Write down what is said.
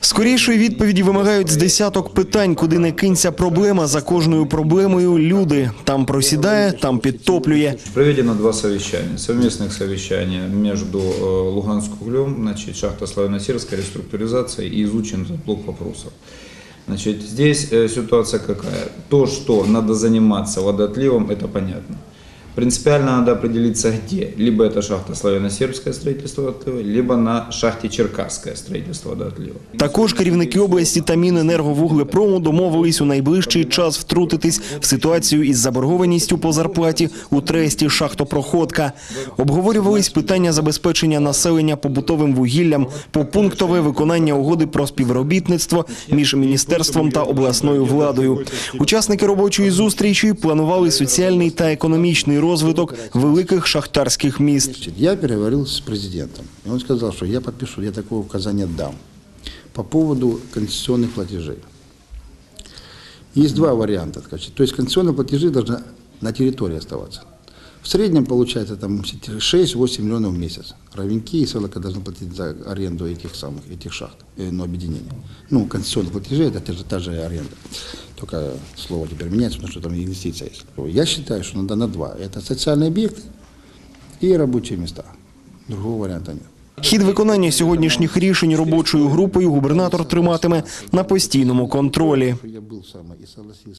Скорішої відповіді вимагають з десяток питань, куди не кинься проблема. За кожною проблемою люди там просідає, там підтоплює. Проведено два совещания, совместных совещания между э, Луганск-Углем, значит, шахта Славяно-Серская, реструктуризация и изучен этот блок вопросов. Значит, здесь э, ситуация какая? То, что надо заниматься водоотливом, это понятно. Принципиально надо определиться где. Либо это шахта Славяно-Сербское строительство водоотлива, либо на шахте Черкасское строительство водоотлива. Також керівники області та Міненерговуглепрому домовились у найближчий час втрутитись в ситуацію із заборгованістю по зарплаті у тресті шахтопроходка. Обговорювались питання забезпечення населення побутовим вугіллям, попунктове виконання угоди про співробітництво між міністерством та обласною владою. Учасники робочої зустрічі планували соціальний та економічний розвиток великих шахтарських міст. Я переговорил с президентом. И он сказал, что я подпишу, я такое указание дам. По поводу конституционных платежей. Есть два варианта. То есть конституционные платежи должны на территории оставаться. В среднем получается там 6-8 миллионов в месяц. Ровеньки и Селока должны платить за аренду этих самых, этих шахт, э, ну, объединения. Ну, конституционные платежи, это та же, та же аренда. Только слово теперь меняется, потому что там инвестиция есть. Я считаю, что надо на два. Это социальные объекты и рабочие места. Другого варианта нет. Хід виконання сьогоднішніх рішень робочою групою губернатор триматиме на постійному контролі.